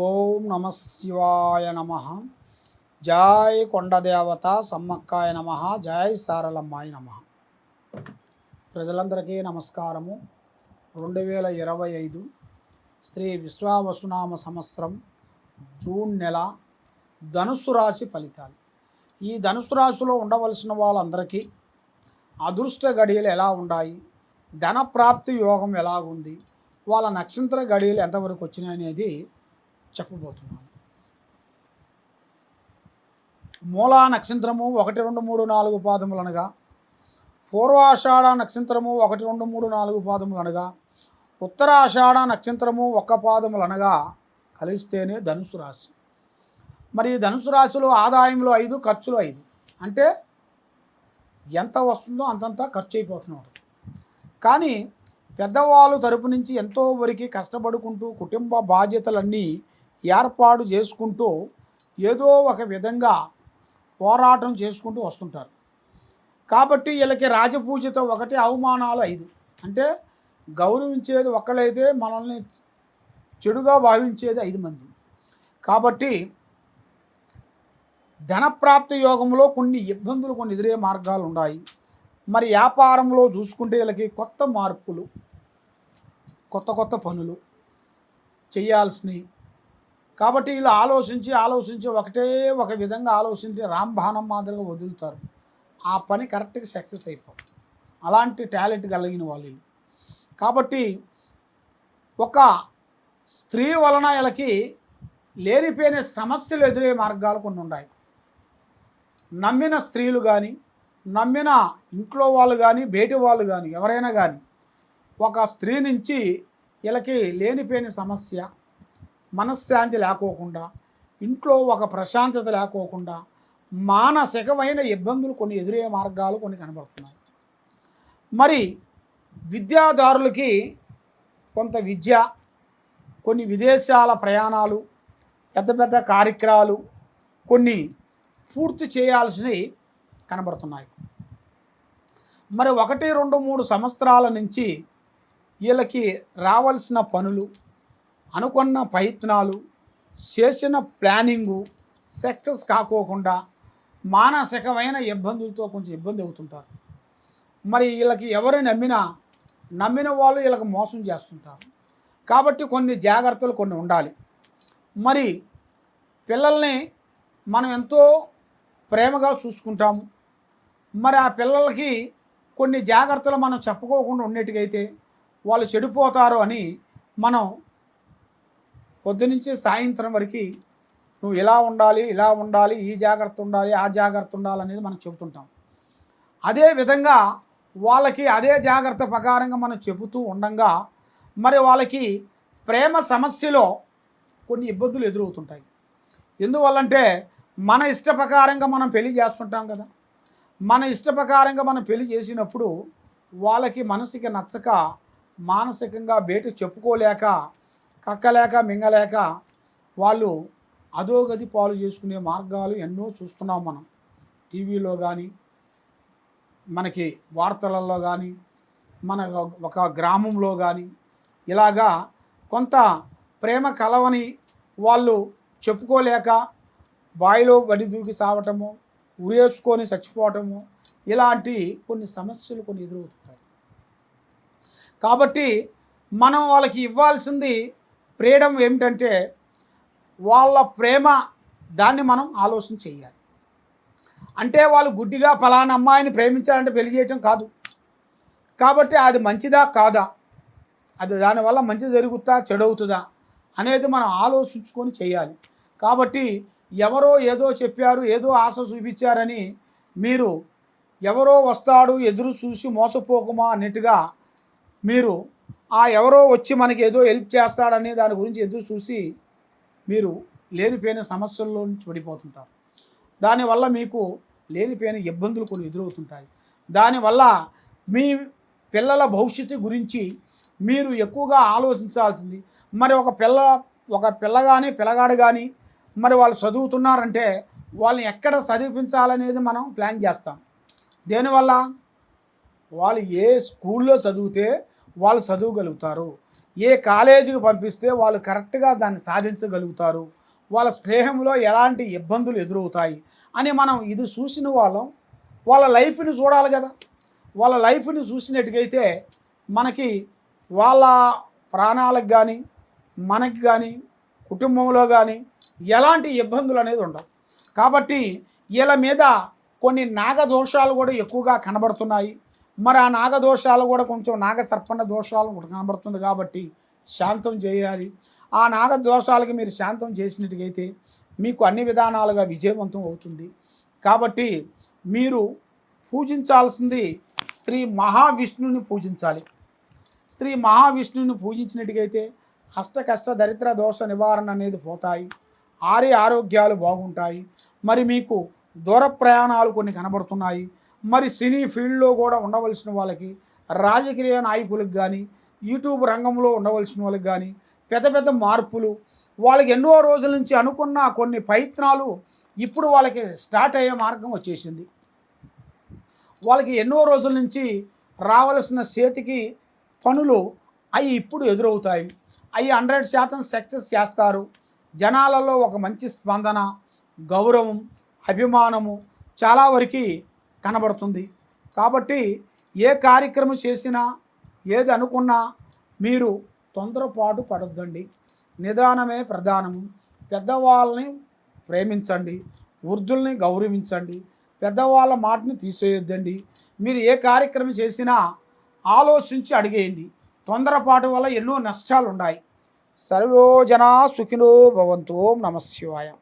ఓం నమ శివాయ నమ. జై కొండదేవత సమ్మక్కాయ నమ. జై సారలమ్మాయ నమ. ప్రజలందరికీ నమస్కారము. రెండు వేల ఇరవై ఐదు శ్రీ విశ్వావసునామ సంవత్సరం జూన్ నెల ధనుసు రాశి ఫలితాలు. ఈ ధనుసు రాశిలో ఉండవలసిన వాళ్ళందరికీ అదృష్ట గడియలు ఎలా ఉన్నాయి ధన ప్రాప్తి యోగం ఎలాగుంది వాళ్ళ నక్షత్ర గడియలు ఎంతవరకు వచ్చినాయి అనేది చెప్పబోతున్నాను. మూలా నక్షత్రము ఒకటి రెండు మూడు నాలుగు పాదములు అనగా పూర్వాషాఢ నక్షత్రము ఒకటి రెండు మూడు నాలుగు పాదములు అనగా ఉత్తరాషాఢ నక్షత్రము ఒక్క పాదములు అనగా కలిస్తేనే ధనుసు రాశి. మరి ధనుసు రాశిలో ఆదాయంలో ఐదు ఖర్చులు ఐదు. అంటే ఎంత వస్తుందో అంతంత ఖర్చు అయిపోతున్నాడు కానీ పెద్దవాళ్ళు తరపు నుంచి ఎంతో వరకు కష్టపడుకుంటూ కుటుంబ బాధ్యతలన్నీ ఏర్పాటు చేసుకుంటూ ఏదో ఒక విధంగా పోరాటం చేసుకుంటూ వస్తుంటారు. కాబట్టి వీళ్ళకి రాజపూజతో ఒకటి అవమానాలు ఐదు. అంటే గౌరవించేది ఒక్కడైతే మనల్ని చెడుగా భావించేది ఐదు మంది. కాబట్టి ధనప్రాప్తి యోగంలో కొన్ని ఇబ్బందులు కొన్ని ఎదురే మార్గాలు ఉన్నాయి. మరి వ్యాపారంలో చూసుకుంటే వీళ్ళకి కొత్త మార్పులు కొత్త కొత్త పనులు చేయాల్సినవి కాబట్టి వీళ్ళు ఆలోచించి ఆలోచించి ఒకటే ఒక విధంగా ఆలోచించి రాంబాణం మాదిరిగా వదులుతారు. ఆ పని కరెక్ట్గా సక్సెస్ అయిపోతుంది అలాంటి టాలెంట్ కలిగిన వాళ్ళు కాబట్టి ఒక స్త్రీ వలన వీళ్ళకి లేనిపోయిన సమస్యలు ఎదురే మార్గాలు కొన్ని ఉన్నాయి. నమ్మిన స్త్రీలు కానీ నమ్మిన ఇంట్లో వాళ్ళు కానీ బయటి వాళ్ళు కానీ ఎవరైనా కానీ ఒక స్త్రీ నుంచి వీళ్ళకి లేనిపోయిన సమస్య మనశ్శాంతి లేకోకుండా ఇంట్లో ఒక ప్రశాంతత లేకోకుండా మానసికమైన ఇబ్బందులు కొన్ని ఎదురయ్యే మార్గాలు కొన్ని కనబడుతున్నాయి. మరి విద్యాదారులకి కొంత విద్య కొన్ని విదేశాల ప్రయాణాలు పెద్ద పెద్ద కార్యక్రమాలు కొన్ని పూర్తి చేయాల్సినవి కనబడుతున్నాయి. మరి ఒకటి రెండు మూడు సంవత్సరాల నుంచి వీళ్ళకి రావాల్సిన పనులు అనుకున్న ప్రయత్నాలు చేసిన ప్లానింగు సక్సెస్ కాకోకుండా మానసికమైన ఇబ్బందులతో కొంచెం ఇబ్బంది అవుతుంటారు. మరి వీళ్ళకి ఎవరు నమ్మినా నమ్మిన వాళ్ళు వీళ్ళకి మోసం చేస్తుంటారు. కాబట్టి కొన్ని జాగ్రత్తలు కొన్ని ఉండాలి. మరి పిల్లల్ని మనం ఎంతో ప్రేమగా చూసుకుంటాము మరి ఆ పిల్లలకి కొన్ని జాగ్రత్తలు మనం చెప్పుకోకుండా ఉండేట్టుగైతే వాళ్ళు చెడిపోతారు అని మనం పొద్దునుంచి సాయంత్రం వరకు నువ్వు ఇలా ఉండాలి ఇలా ఉండాలి ఈ జాగ్రత్త ఉండాలి ఆ జాగ్రత్త ఉండాలి అనేది మనం చెబుతుంటాం. అదే విధంగా వాళ్ళకి అదే జాగ్రత్త ప్రకారంగా మనం చెబుతూ ఉండగా మరి వాళ్ళకి ప్రేమ సమస్యలో కొన్ని ఇబ్బందులు ఎదురవుతుంటాయి. ఎందువల్లంటే మన ఇష్ట ప్రకారంగా మనం పెళ్ళి చేస్తుంటాం కదా. మన ఇష్ట ప్రకారంగా మనం పెళ్ళి చేసినప్పుడు వాళ్ళకి మనసుకి నచ్చక మానసికంగా బయట చెప్పుకోలేక కక్కలేక మింగలేక వాళ్ళు అధోగతి పాలు చేసుకునే మార్గాలు ఎన్నో చూస్తున్నాం మనం. టీవీలో కానీ మనకి వార్తలలో కానీ మన ఒక గ్రామంలో కానీ ఇలాగా కొంత ప్రేమ కలవని వాళ్ళు చెప్పుకోలేక బాయిలో బడి దూకి సావటము ఉరేసుకొని చచ్చిపోవటము ఇలాంటి కొన్ని సమస్యలు కొన్ని ఎదురవుతుంటాయి. కాబట్టి మనం వాళ్ళకి ఇవ్వాల్సింది ఫ్రీడమ్ ఏమిటంటే వాళ్ళ ప్రేమ దాన్ని మనం ఆలోచన చేయాలి. అంటే వాళ్ళు గుడ్డిగా ఫలానా అమ్మాయిని ప్రేమించాలంటే పెళ్ళి చేయటం కాదు. కాబట్టి అది మంచిదా కాదా? అది దానివల్ల మంచి జరుగుతా చెడవుతుందా? అనేది మనం ఆలోచించుకొని చేయాలి. కాబట్టి ఎవరో ఏదో చెప్పారు ఏదో ఆశ చూపించారని మీరు ఎవరో వస్తాడు ఎదురు చూసి మోసపోకుమా అన్నట్టుగా మీరు ఆ ఎవరో వచ్చి మనకి ఏదో హెల్ప్ చేస్తాడనే దాని గురించి ఎదురు చూసి మీరు లేనిపోయిన సమస్యల్లో నుంచి పడిపోతుంటారు. దానివల్ల మీకు లేనిపోయిన ఇబ్బందులు కొన్ని ఎదురవుతుంటాయి. దానివల్ల మీ పిల్లల భవిష్యత్తు గురించి మీరు ఎక్కువగా ఆలోచించాల్సింది. మరి ఒక పిల్ల ఒక పిల్ల కానీ పిల్లగాడు కానీ మరి వాళ్ళు చదువుతున్నారంటే వాళ్ళని ఎక్కడ చదివించాలనేది మనం ప్లాన్ చేస్తాం. దేనివల్ల? వాళ్ళు ఏ స్కూల్లో చదివితే వాళ్ళు చదువుగలుగుతారు. ఏ కాలేజీకి పంపిస్తే వాళ్ళు కరెక్ట్గా దాన్ని సాధించగలుగుతారు. వాళ్ళ స్నేహంలో ఎలాంటి ఇబ్బందులు ఎదురవుతాయి అని మనం ఇది చూసిన వాళ్ళం. వాళ్ళ లైఫ్ని చూడాలి కదా. వాళ్ళ లైఫ్ని చూసినట్టుకైతే మనకి వాళ్ళ ప్రాణాలకు కానీ మనకి కానీ కుటుంబంలో కానీ ఎలాంటి ఇబ్బందులు అనేది ఉండవు. కాబట్టి వీళ్ళ మీద కొన్ని నాగదోషాలు కూడా ఎక్కువగా కనబడుతున్నాయి. మరి ఆ నాగదోషాలు కూడా కొంచెం నాగ సర్పణ దోషాలు కూడా కనబడుతుంది కాబట్టి శాంతం చేయాలి. ఆ నాగ దోషాలకి మీరు శాంతం చేసినట్టుగైతే మీకు అన్ని విధానాలుగా విజయవంతం అవుతుంది. కాబట్టి మీరు పూజించాల్సింది శ్రీ మహావిష్ణువుని పూజించాలి. శ్రీ మహావిష్ణువుని పూజించినట్టుగైతే హస్త కష్ట దరిద్ర దోష నివారణ అనేది పోతాయి. ఆరే ఆరోగ్యాలు బాగుంటాయి. మరి మీకు దూర ప్రయాణాలు కొన్ని కనబడుతున్నాయి. మరి సినీ ఫీల్డ్లో కూడా ఉండవలసిన వాళ్ళకి రాజకీయ నాయకులకు కానీ యూట్యూబ్ రంగంలో ఉండవలసిన వాళ్ళకి కానీ పెద్ద పెద్ద మార్పులు వాళ్ళకి ఎన్నో రోజుల నుంచి అనుకున్న కొన్ని ప్రయత్నాలు ఇప్పుడు వాళ్ళకి స్టార్ట్ అయ్యే మార్గం వచ్చేసింది. వాళ్ళకి ఎన్నో రోజుల నుంచి రావలసిన చేతికి పనులు అవి ఇప్పుడు ఎదురవుతాయి. అవి హండ్రెడ్ శాతం సక్సెస్ చేస్తారు. జనాలలో ఒక మంచి స్పందన గౌరవం అభిమానము చాలా వరకు కనబడుతుంది. కాబట్టి ఏ కార్యక్రమం చేసినా ఏది అనుకున్నా మీరు తొందరపాటు పడొద్దండి. నిదానమే ప్రధానము. పెద్దవాళ్ళని ప్రేమించండి. వృద్ధుల్ని గౌరవించండి. పెద్దవాళ్ళ మాటని తీసేయొద్దండి. మీరు ఏ కార్యక్రమం చేసినా ఆలోచించి అడిగేయండి. తొందరపాటు వల్ల ఎన్నో నష్టాలు ఉన్నాయి సర్వోజన సుఖినో భవంతో నమశివాయం